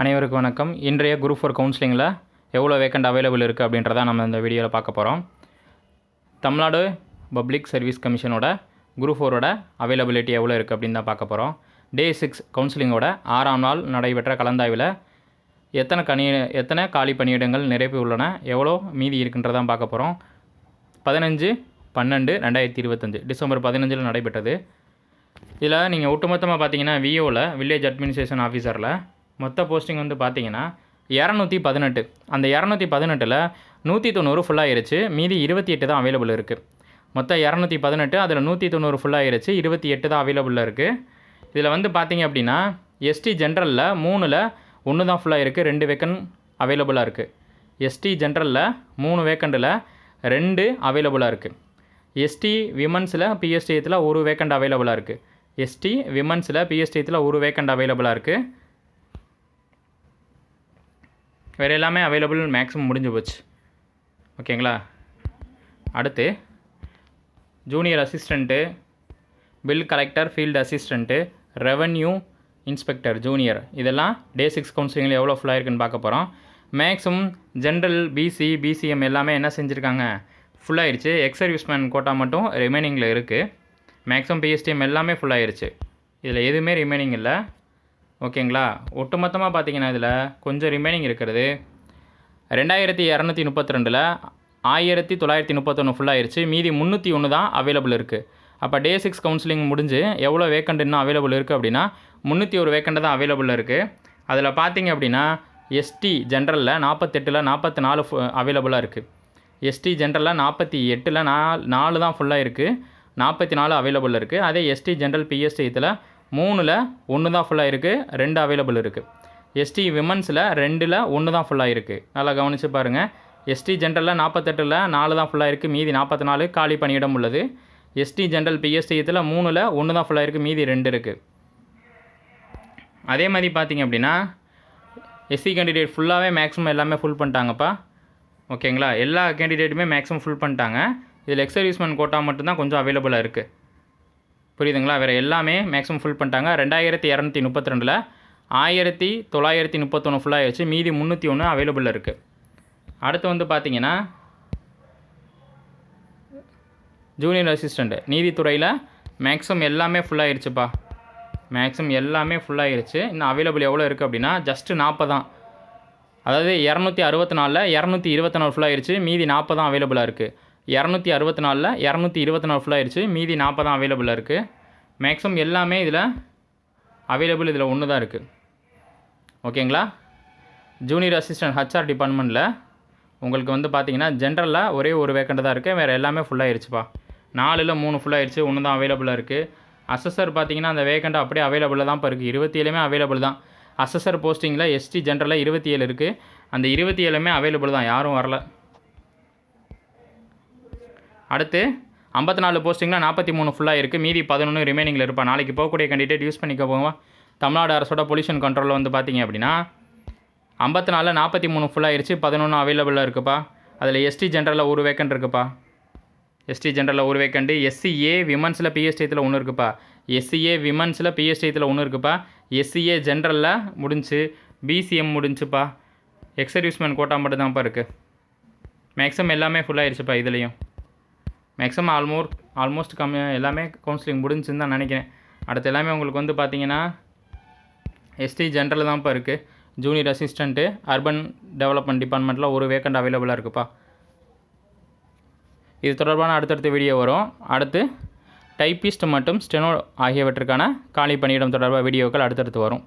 அனைவருக்கும் வணக்கம். இன்றைய குரூப் ஃபோர் கவுன்சிலிங்கில் எவ்வளோ வேக்கண்ட் அவைலபிள் இருக்குது அப்படின்றத நம்ம இந்த வீடியோவில் பார்க்க போகிறோம். தமிழ்நாடு பப்ளிக் சர்வீஸ் கமிஷனோட குரூப் ஃபோரோட அவைலபிலிட்டி எவ்வளோ இருக்குது அப்படின்னு தான் பார்க்க போகிறோம். டே சிக்ஸ் கவுன்சிலிங்கோட ஆறாம் நாள் நடைபெற்ற கலந்தாய்வில் எத்தனை கணி எத்தனை காலி பணியிடங்கள் நிரப்பி உள்ளன எவ்வளோ மீதி இருக்குன்றதான் பார்க்க போகிறோம். பதினஞ்சு பன்னெண்டு ரெண்டாயிரத்தி இருபத்தஞ்சு டிசம்பர் பதினஞ்சில் நடைபெற்றது. இதில் நீங்கள் ஒட்டுமொத்தமாக பார்த்தீங்கன்னா விஓவில் வில்லேஜ் அட்மினிஸ்ட்ரேஷன் ஆஃபீஸரில் மொத்த போஸ்டிங் வந்து பார்த்தீங்கன்னா இரநூத்தி பதினெட்டு. அந்த இரநூத்தி பதினெட்டில் நூற்றி தொண்ணூறு ஃபுல்லாகிருச்சு மீதி இருபத்தி எட்டு தான் அவைலபிள் இருக்குது மொத்தம் இரநூத்தி பதினெட்டு அதில் நூற்றி தொண்ணூறு ஃபுல்லாகிருச்சு இருபத்தி எட்டு தான் அவைலபிளாக இருக்குது இதில் வந்து பார்த்தீங்க அப்படின்னா எஸ்டி ஜென்ரலில் மூணில் ஒன்று தான் ஃபுல்லாக இருக்குது ரெண்டு வேக்கன் அவைலபிளாக இருக்குது எஸ்டி ஜென்ரலில் மூணு வேக்கண்டில் ரெண்டு அவைலபிளாக இருக்குது எஸ்டி விமன்ஸில் பிஎஸ்டிஎத்தில் ஒரு வேக்கண்ட் அவைலபிளாக இருக்குது எஸ்டி விமன்ஸில் பிஎஸ்டிஎத்தில் ஒரு வேக்கண்ட் அவைலபிளாக இருக்குது வேறு எல்லாமே அவைலபிள் மேக்ஸிமம் முடிஞ்சு போச்சு. ஓகேங்களா? அடுத்து junior assistant bill collector field assistant revenue inspector junior இதெல்லாம் டே சிக்ஸ் கவுன்சிலிங்கில் எவ்வளோ ஃபுல்லாக இருக்குன்னு பார்க்க போகிறோம் மேக்ஸிமம் ஜென்ரல் பிசி பிசிஎம் எல்லாமே என்ன செஞ்சுருக்காங்க? ஃபுல்லாகிருச்சு எக்ஸ் சர்வீஸ்மேன் கோட்டா மட்டும் ரிமைனிங்கில் இருக்குது மேக்ஸிமம் பிஎஸ்டிஎம் எல்லாமே ஃபுல்லாகிடுச்சு இதில் எதுவுமே ரிமைனிங் இல்லை. ஓகேங்களா? ஒட்டுமொத்தமாக பார்த்தீங்கன்னா இதில் கொஞ்சம் ரிமைனிங் இருக்கிறது. ரெண்டாயிரத்தி இரநூத்தி முப்பத்தி ரெண்டில் ஆயிரத்தி தொள்ளாயிரத்தி முப்பத்தொன்று ஃபுல்லாகிருச்சு மீதி முந்நூற்றி ஒன்று தான் அவைலபிள் இருக்குது அப்போ டே சிக்ஸ் கவுன்சிலிங் முடிஞ்சு எவ்வளோ வேக்கண்ட் இன்னும் அவைலபிள் இருக்குது அப்படின்னா முந்நூற்றி ஒரு வேக்கண்ட் தான் அவைலபிள் இருக்குது அதில் பார்த்தீங்க அப்படின்னா எஸ்டி ஜென்ரலில் நாற்பத்தெட்டில் நாற்பத்தி நாலு அவைலபிளாக இருக்குது எஸ்டி ஜென்ரலில் நாற்பத்தி எட்டில் நாலு நாலு தான் ஃபுல்லாக இருக்குது நாற்பத்தி நாலு அவைலபிள் இருக்குது அதே எஸ்டி ஜென்ரல் பிஎஸ்டி இதில் மூணில் ஒன்று தான் ஃபுல்லாக இருக்குது ரெண்டு அவைலபிள் இருக்குது எஸ்டி விமன்ஸில் ரெண்டில் ஒன்று தான் ஃபுல்லாக இருக்குது நல்லா கவனித்து பாருங்கள் எஸ்டி ஜென்ரலில் நாற்பத்தெட்டில் நாலு தான் ஃபுல்லாக இருக்குது மீதி நாற்பத்தி நாலு காலி பணியிடம் உள்ளது. எஸ்டி ஜென்ரல் பிஎஸ்டி இதில் மூணில் ஒன்று தான் ஃபுல்லாக இருக்குது மீதி ரெண்டு இருக்குது அதே மாதிரி பார்த்தீங்க அப்படின்னா எஸ்சி கேண்டிடேட் ஃபுல்லாகவே மேக்ஸிமம் எல்லாமே ஃபுல் பண்ணிட்டாங்கப்பா. ஓகேங்களா எல்லா கேண்டிடேட்டுமே மேக்ஸிமம் ஃபுல் பண்ணிட்டாங்க. இதில் எக்ஸ் சர்வீஸ்மேன் கோட்டா மட்டும்தான் கொஞ்சம் அவைலபிளாக இருக்குது புரியுதுங்களா? வேறு எல்லாமே மேக்ஸிமம் ஃபுல் பண்ணிட்டாங்க. ரெண்டாயிரத்தி இரநூத்தி முப்பத்தி ரெண்டில் ஆயிரத்தி தொள்ளாயிரத்தி முப்பத்தொன்று ஃபுல்லாக ஆயிடுச்சு. மீதி முந்நூற்றி ஒன்று அவைலபிளில் இருக்குது அடுத்து வந்து பார்த்தீங்கன்னா ஜூனியர் அசிஸ்டண்ட்டு நீதித்துறையில் மேக்ஸிமம் எல்லாமே ஃபுல்லாகிருச்சுப்பா மேக்ஸிமம் எல்லாமே ஃபுல்லாகிருச்சு இன்னும் அவைலபிள் எவ்வளோ இருக்குது அப்படின்னா ஜஸ்ட்டு நாற்பது தான். அதாவது இரநூத்தி அறுபத்தி நாலில் இரநூத்தி இருபத்தி நாலு ஃபுல்லாகிருச்சு மீதி நாற்பது தான் அவைலபிளாக இருக்குது இரநூத்தி அறுபத்தி நாலில் இரநூத்தி இருபத்தி நாலு ஃபுல்லாகிருச்சு மீதி நாற்பது தான் அவைலபிளாக இருக்குது மேக்ஸிமம் எல்லாமே இதில் அவைலபிள் இதில் ஒன்று தான் இருக்குது ஓகேங்களா ஜூனியர் அசிஸ்டன்ட் ஹச்ஆர் டிபார்ட்மெண்ட்டில் உங்களுக்கு வந்து பார்த்தீங்கன்னா ஜென்ரலில் ஒரே ஒரு வேக்கண்ட் தான் இருக்குது வேறு எல்லாமே ஃபுல்லாகிடுச்சுப்பா நாலில் மூணு ஃபுல்லாகிடுச்சு ஒன்று தான் அவைலபிளாக இருக்குது அசஸர் பார்த்தீங்கன்னா அந்த வேக்கண்ட் அப்படியே அவைலபிளாக தான் இப்போ இருக்குது இருபத்தி ஏழுமே அவைலபிள் தான். அசஸர் போஸ்டிங்கில் எஸ்டி ஜென்ரலில் இருபத்தி ஏழு இருக்குது அந்த இருபத்தி ஏழுமே அவைலபிள் தான். யாரும் வரல. அடுத்து ஐம்பத்தி நாலு போஸ்டிங்கில் நாற்பத்தி மூணு ஃபுல்லாக இருக்குது மீதி பதினொன்று ரிமைனிங்கில் இருப்பா. நாளைக்கு போகக்கூடிய கேண்டிடேட் யூஸ் பண்ணிக்க போவோம். தமிழ்நாடு அரசோட பொல்யூஷன் கண்ட்ரோலில் வந்து பார்த்தீங்க அப்படின்னா ஐம்பத்தி நாலில் நாற்பத்தி மூணு ஃபுல்லாகிருச்சு பதினொன்று அவைலபிளாக இருக்குப்பா. அதில் எஸ்டி ஜென்ரலில் ஒரு வேக்கண்ட் இருக்குப்பா. எஸ்டி ஜென்ரலில் ஒரு வேக்கண்டு எஸ்சிஏ விமன்ஸில் பிஎஸ்டியத்தில் ஒன்று இருக்குப்பா. எஸ்சிஏ விமன்ஸில் பிஎஸ்டியத்தில் ஒன்று இருக்குப்பா. எஸ்சிஏ ஜென்ரலில் முடிஞ்சு பிசிஎம் முடிஞ்சுப்பா. எக்ஸ் கோட்டா மட்டும் தான்ப்பா இருக்குது மேக்ஸிமம் எல்லாமே ஃபுல்லாகிடுச்சுப்பா இதுலேயும். மேக்ஸிமம் ஆல்மோர் ஆல்மோஸ்ட் கம்மி எல்லாமே கவுன்சிலிங் முடிஞ்சுன்னு தான் நினைக்கிறேன். அடுத்து எல்லாமே உங்களுக்கு வந்து பார்த்தீங்கன்னா எஸ்டி ஜென்ரல் தான்ப்பா இருக்குது ஜூனியர் அசிஸ்டண்ட்டு அர்பன் டெவலப்மெண்ட் டிபார்ட்மெண்ட்டில் ஒரு வேக்கண்ட் அவைலபிளாக இருக்குப்பா. இது தொடர்பான அடுத்தடுத்த வீடியோ வரும். அடுத்து டைப்பிஸ்ட் மற்றும் ஸ்டெனோ ஆகியவற்றுக்கான காலி பணியிடம் தொடர்பாக வீடியோக்கள் அடுத்தடுத்து வரும்.